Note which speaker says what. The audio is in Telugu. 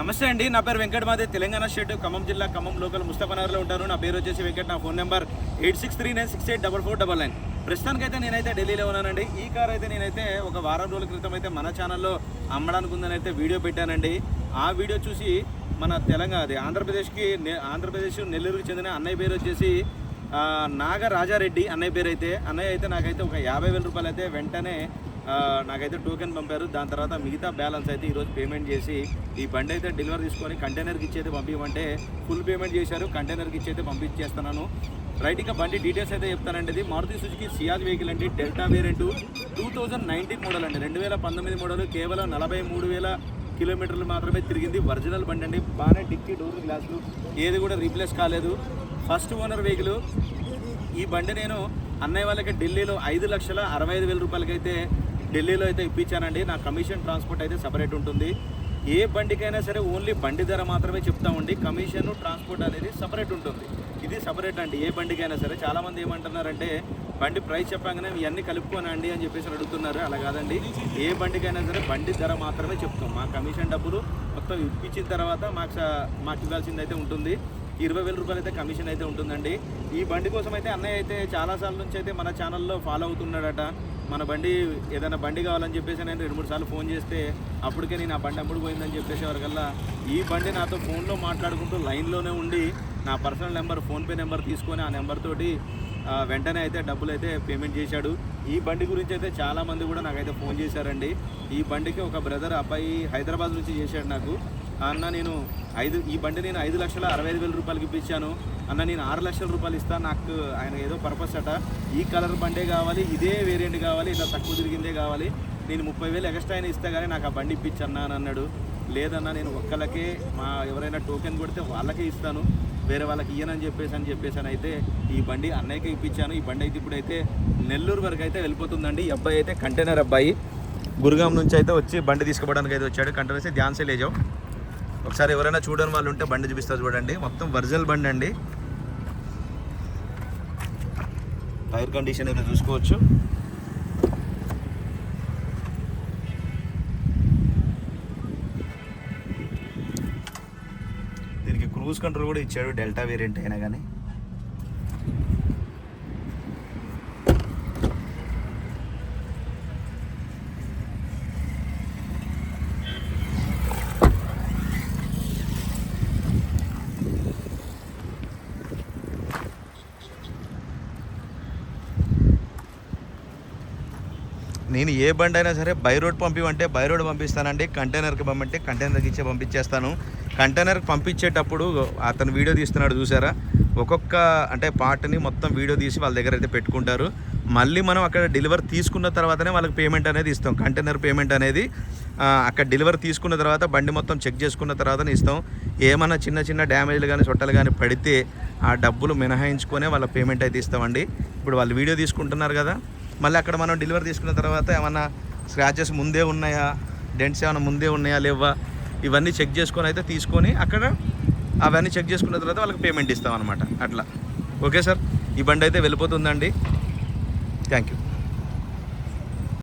Speaker 1: నమస్తే అండి నా పేరు వెంకటమాదే తెలంగాణ స్టేట్ ఖమ్మం జిల్లా ఖమ్మం లోకల్ ముస్తఫనగర్లో ఉంటాను నా పేరు వచ్చేసి వెంకట్ నా phone number eight six three nine six eight double four double nine. ప్రస్తుతానికైతే నేనైతే ఢిల్లీలో ఉన్నానండి. ఈ కార్ అయితే నేనైతే ఒక వారం రోజుల క్రితం అయితే మన ఛానల్లో అమ్మడానికి ఉందని అయితే వీడియో పెట్టానండి. ఆ వీడియో చూసి మన తెలంగాణ అది ఆంధ్రప్రదేశ్కి ఆంధ్రప్రదేశ్ నెల్లూరుకి చెందిన అన్నయ్య పేరు వచ్చేసి నాగరాజారెడ్డి నాగ రాజారెడ్డి అన్నయ్య పేరు అయితే అన్నయ్య అయితే నాకైతే ఒక యాభై వేల రూపాయలు అయితే వెంటనే నాకైతే టోకెన్ పంపారు. దాని తర్వాత మిగతా బ్యాలెన్స్ అయితే ఈరోజు పేమెంట్ చేసి ఈ బండి అయితే డెలివరీ తీసుకొని కంటైనర్కి ఇచ్చి అయితే పంపించమంటే ఫుల్ పేమెంట్ చేశారు. కంటైనర్కి ఇచ్చి అయితే పంపించేస్తున్నాను. రైట్ ఇంకా బండి డీటెయిల్స్ అయితే చెప్తానండి. ఇది మారుతి సుజుకి సియాజ్ వెహికల్ అండి. Delta variant two thousand nineteen model అండి. రెండు వేల పంతొమ్మిది మోడల్ కేవలం నలభై మూడు వేల కిలోమీటర్లు మాత్రమే తిరిగింది. ఒరిజినల్ బండి అండి. బాగానే డిక్కీ డోర్ గ్లాసులు. ఏది కూడా రీప్లేస్ కాలేదు. ఫస్ట్ ఓనర్ వెహికల్ ఈ బండి నేను అన్నయ్య వాళ్ళకి ఢిల్లీలో ఐదు లక్షల అరవై ఐదు వేల రూపాయలకైతే ఢిల్లీలో అయితే ఇప్పించానండి. నా కమిషన్ ట్రాన్స్పోర్ట్ అయితే సపరేట్ ఉంటుంది. ఏ బండికైనా సరే ఓన్లీ బండి ధర మాత్రమే చెప్తామండి కమిషన్ ట్రాన్స్పోర్ట్ అనేది సపరేట్ ఉంటుంది. ఇది సపరేట్ అండి. ఏ బండికైనా సరే చాలామంది ఏమంటున్నారంటే బండి ప్రైస్ చెప్పగానే ఇవన్నీ కలుపుకోనండి అని చెప్పేసి అడుగుతున్నారు. అలా కాదండి. ఏ బండికైనా సరే బండి ధర మాత్రమే చెప్తాం. మా కమిషన్ డబ్బులు మొత్తం ఇప్పించిన తర్వాత మాకు మాకు ఇవ్వాల్సింది అయితే ఉంటుంది. ఇరవై వేల రూపాయలు అయితే కమిషన్ అయితే ఉంటుందండి. ఈ బండి కోసం అయితే అన్నయ్య అయితే చాలా సార్ల నుంచి అయితే మన ఛానల్లో ఫాలో అవుతున్నాడట. మన బండి ఏదైనా బండి కావాలని చెప్పేసి నేను రెండు మూడు సార్లు ఫోన్ చేస్తే అప్పటికే నేను ఆ బండి అమ్ముడు పోయిందని చెప్పేసేవారికల్లా ఈ బండి నాతో ఫోన్లో మాట్లాడుకుంటూ లైన్లోనే ఉండి నా పర్సనల్ నెంబర్ ఫోన్పే నెంబర్ తీసుకొని ఆ నెంబర్ తోటి వెంటనే అయితే డబ్బులు అయితే పేమెంట్ చేశాడు. ఈ బండి గురించి అయితే చాలా మంది కూడా నాకైతే ఫోన్ చేశారండి. ఈ బండికి ఒక బ్రదర్ అబ్బాయి హైదరాబాద్ నుంచి చేశాడు నాకు. అన్న నేను ఐదు ఈ బండి నేను ఐదు లక్షల అరవై ఐదు వేల రూపాయలకి ఇప్పించాను. అన్న నేను ఆరు లక్షల రూపాయలు ఇస్తాను నాకు ఆయన ఏదో పర్పస్ అట. ఈ కలర్ బండే కావాలి ఇదే వేరియంట్ కావాలి ఇలా తక్కువ తిరిగిందే కావాలి. నేను ముప్పై వేలు ఎక్స్ట్రా అయినా ఇస్తా కానీ నాకు ఆ బండి ఇప్పించన్నా అని అన్నాడు. లేదన్నా నేను ఒక్కలకే మా ఎవరైనా టోకెన్ కొడితే వాళ్ళకే ఇస్తాను. వేరే వాళ్ళకి ఇయ్యనని చెప్పేసి అని చెప్పేసి అని అయితే ఈ బండి అన్నయ్యకి ఇప్పించాను. ఈ బండి అయితే ఇప్పుడైతే నెల్లూరు వరకు అయితే వెళ్ళిపోతుందండి. ఈ అబ్బాయి అయితే కంటైనర్ అబ్బాయి. గురుగాం నుంచి అయితే వచ్చి బండి తీసుకుపోవడానికి అయితే వచ్చాడు. కంటైనర్ అయితే ధ్యాన్సే లేజావు ఒకసారి ఎవరైనా చూడని వాళ్ళు ఉంటే బండి చూపిస్తారు చూడండి. మొత్తం ఒరిజినల్ బండి అండి. టైర్ కండిషన్ అయితే చూసుకోవచ్చు. దీనికి క్రూజ్ కంట్రోల్ కూడా ఇచ్చాడు డెల్టా వేరియంట్ అయినా కానీ. నేను ఏ బండి అయినా సరే బై రోడ్ పంపివంటే బై రోడ్ పంపిస్తానండి. కంటైనర్కి పంపంటే కంటైనర్కి ఇచ్చే పంపించేస్తాను. కంటైనర్కి పంపించేటప్పుడు అతను వీడియో తీస్తున్నాడు చూసారా? ఒక్కొక్క అంటే పార్ట్ని మొత్తం వీడియో తీసి వాళ్ళ దగ్గర అయితే పెట్టుకుంటారు. మళ్ళీ మనం అక్కడ డెలివరీ తీసుకున్న తర్వాతనే వాళ్ళకి పేమెంట్ అనేది ఇస్తాం. కంటైనర్ పేమెంట్ అనేది అక్కడ డెలివరీ తీసుకున్న తర్వాత బండి మొత్తం చెక్ చేసుకున్న తర్వాతనే ఇస్తాం. ఏమైనా చిన్న చిన్న డ్యామేజ్లు కానీ చొట్టలు కానీ పడితే ఆ డబ్బులు మినహాయించుకొనే వాళ్ళ పేమెంట్ అయితే ఇస్తామండి. ఇప్పుడు వాళ్ళు వీడియో తీసుకుంటున్నారు కదా మళ్ళీ అక్కడ మనం డెలివరీ తీసుకున్న తర్వాత ఏమన్నా స్క్రాచెస్ ముందే ఉన్నాయా డెంట్స్ ఏమైనా ముందే ఉన్నాయా లేవా ఇవన్నీ చెక్ చేసుకొని అయితే తీసుకొని అక్కడ అవన్నీ చెక్ చేసుకున్న తర్వాత వాళ్ళకి పేమెంట్ ఇస్తాం అనమాట అట్లా. Okay sir? ఈ బండి అయితే వెళ్ళిపోతుందండి. Thank you